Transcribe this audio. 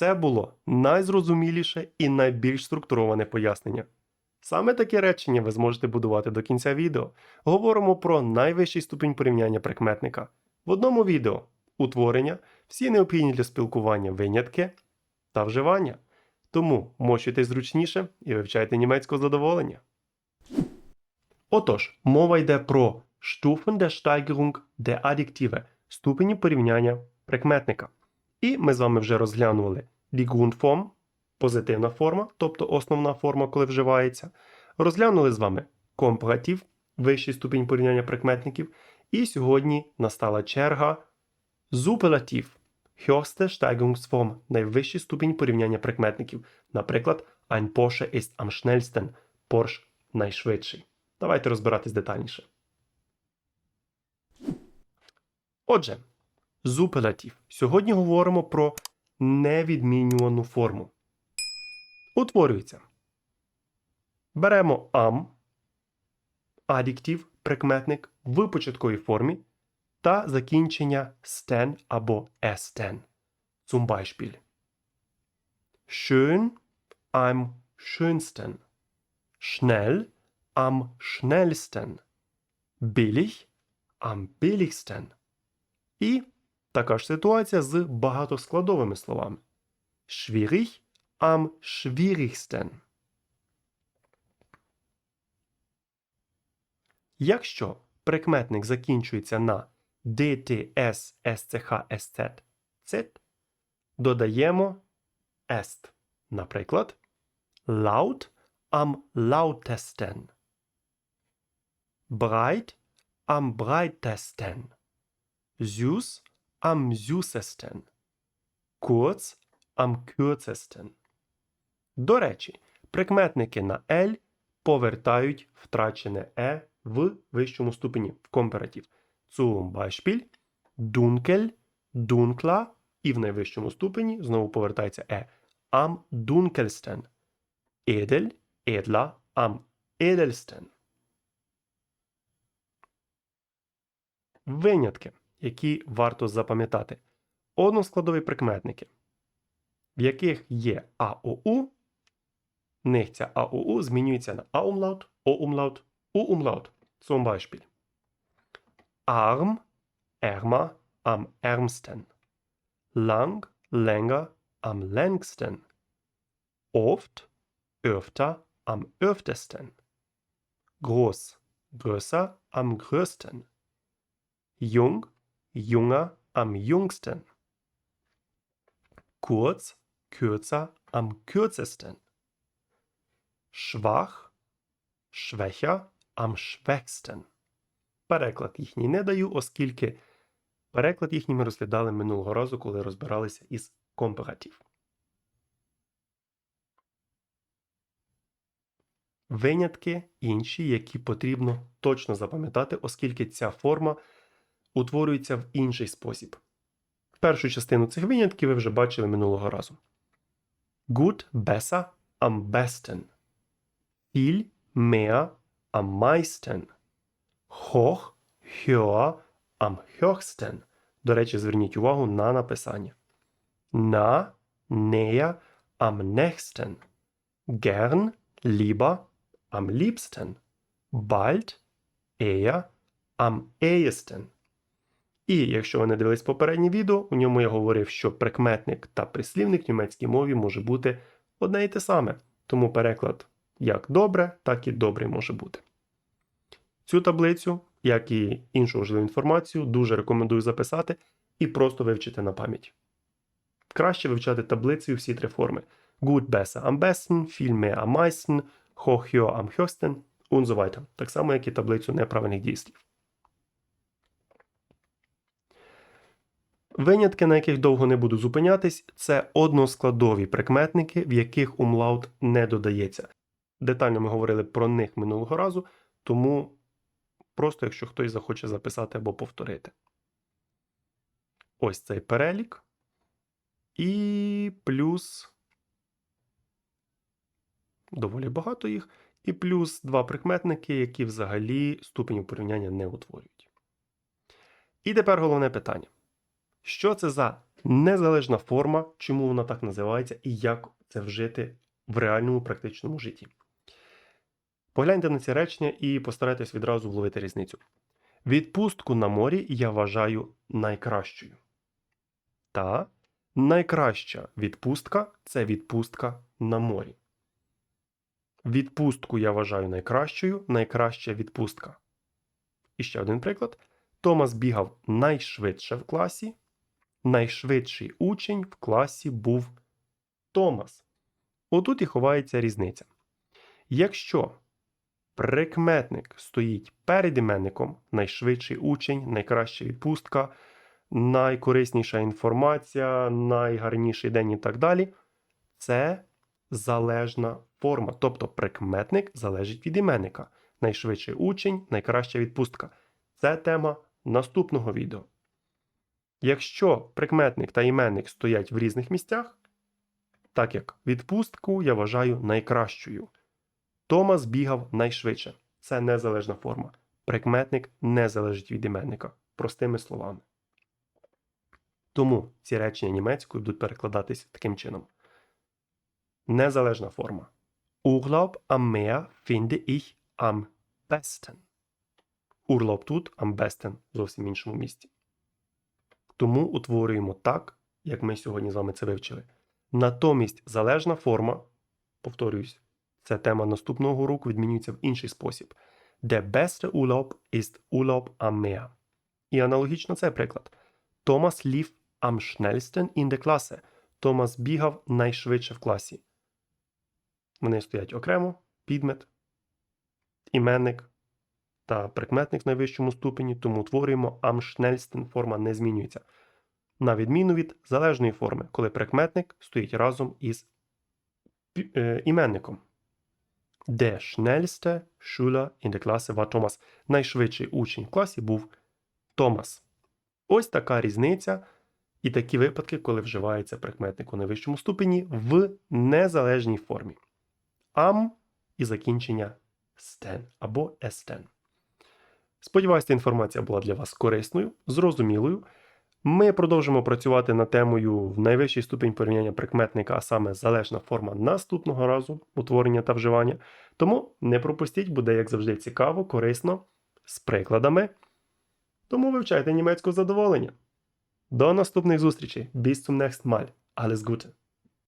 Це було найзрозуміліше і найбільш структуроване пояснення. Саме таке речення ви зможете будувати до кінця відео. Говоримо про найвищий ступінь порівняння прикметника. В одному відео утворення, всі необхідні для спілкування винятки та вживання. Тому мочуйтесь зручніше і вивчайте німецького задоволення. Отож, мова йде про Stufen der Steigerung der Adjektive, ступені порівняння прикметника. І ми з вами вже розглянули Grundform, позитивна форма, тобто основна форма, коли вживається. Розглянули з вами компаратив, вищий ступінь порівняння прикметників. І сьогодні настала черга зупелатив, höchste Steigerungsform, найвищий ступінь порівняння прикметників. Наприклад, ein Porsche schnellsten, Porsche найшвидший. Давайте розбиратись детальніше. Отже, зупелатив. Сьогодні говоримо про невідмінювану форму. Утворюється. Беремо am, адіктив, прикметник в початковій формі та закінчення стен або esten. Zum Beispiel. Schön am schönsten. Schnell am schnellsten. Billig am billigsten. І така ж ситуація з багатоскладовими словами. Schwierig am schwierigsten. Якщо прикметник закінчується на DTS, SCH, SZ, додаємо est. Наприклад, laut am lautesten. Breit am breitesten. Süß am süßesten. Kurz am kürzesten. До речі, прикметники на L повертають втрачене е в вищому ступені в компаратив. Zum Beispiel dunkel, dunkla і в найвищому ступені знову повертається е. Am dunkelsten. Edel, edla, am edelsten. Винятки, які варто запам'ятати. Односкладові прикметники, в яких є АОУ, них АОУ змінюється на А-умлаут, О-умлаут, У-умлаут. Zum Beispiel. Arm, ärmer, am ärmsten. Lang, länger, am längsten. Oft, öfter, am öftesten. Groß, größer, am größten. Jung, junger, am jüngsten. Kurz, kürzer, am kürzesten. Schwach, schwächer, am schwächsten. Переклад їхній не даю, оскільки переклад їхній ми розглядали минулого разу, коли розбиралися із компаратив. Винятки інші, які потрібно точно запам'ятати, оскільки ця форма утворюється в інший спосіб. Першу частину цих винятків ви вже бачили минулого разу. Am besten. Viel, mehr, am meisten. Hoch, höher, am höchsten. До речі, зверніть увагу на написання. На, am liebsten. Bald, eher, am ehesten. І якщо ви не дивились попереднє відео, у ньому я говорив, що прикметник та прислівник в німецькій мові може бути одне і те саме. Тому переклад як добре, так і добрий може бути. Цю таблицю, як і іншу важливу інформацію, дуже рекомендую записати і просто вивчити на пам'ять. Краще вивчати таблицею всі три форми: Gut, besser, am besten, viel mehr, am meisten, hoch, am höchsten und so weiter. Так само, як і таблицю неправильних дійслів. Винятки, на яких довго не буду зупинятись, це односкладові прикметники, в яких умлаут не додається. Детально ми говорили про них минулого разу, тому просто якщо хтось захоче записати або повторити. Ось цей перелік. І плюс доволі багато їх. І плюс два прикметники, які взагалі ступенів порівняння не утворюють. І тепер головне питання. Що це за незалежна форма, чому вона так називається і як це вжити в реальному практичному житті. Погляньте на ці речення і постарайтесь відразу вловити різницю. Відпустку на морі я вважаю найкращою. Та найкраща відпустка це відпустка на морі. Відпустку я вважаю найкращою, найкраща відпустка. І ще один приклад. Томас бігав найшвидше в класі. Найшвидший учень в класі був Томас. Отут і ховається різниця. Якщо прикметник стоїть перед іменником, найшвидший учень, найкраща відпустка, найкорисніша інформація, найгарніший день і так далі, це залежна форма. Тобто прикметник залежить від іменника. Найшвидший учень, найкраща відпустка. Це тема наступного відео. Якщо прикметник та іменник стоять в різних місцях, так як відпустку я вважаю найкращою. Томас бігав найшвидше. Це незалежна форма. Прикметник не залежить від іменника. Простими словами. Тому ці речення німецькою будуть перекладатись таким чином. Незалежна форма. Urlaub am Meer finde ich am besten. Урлоп тут am besten зовсім іншому місці. Тому утворюємо так, як ми сьогодні з вами це вивчили. Натомість залежна форма, повторююсь, це тема наступного уроку відмінюється в інший спосіб. Der beste Urlaub ist Urlaub Meer. І аналогічно це приклад. Thomas lief am schnellsten in der Klasse. Томас бігав найшвидше в класі. Вони стоять окремо, підмет, іменник та прикметник в найвищому ступені, тому утворюємо schnellsten, форма не змінюється. На відміну від залежної форми, коли прикметник стоїть разом із е, іменником. Der schnellste Schüler in der Klasse war. Найшвидший учень в класі був Томас. Ось така різниця і такі випадки, коли вживається прикметник у найвищому ступені в незалежній формі. Am і закінчення стен або Сподіваюся, інформація була для вас корисною, зрозумілою. Ми продовжимо працювати над темою в найвищий ступінь порівняння прикметника, а саме залежна форма наступного разу утворення та вживання. Тому не пропустіть, буде, як завжди, цікаво, корисно, з прикладами. Тому вивчайте німецьку задоволення. До наступних зустрічей. Bis zum nächsten Mal. Alles Gute.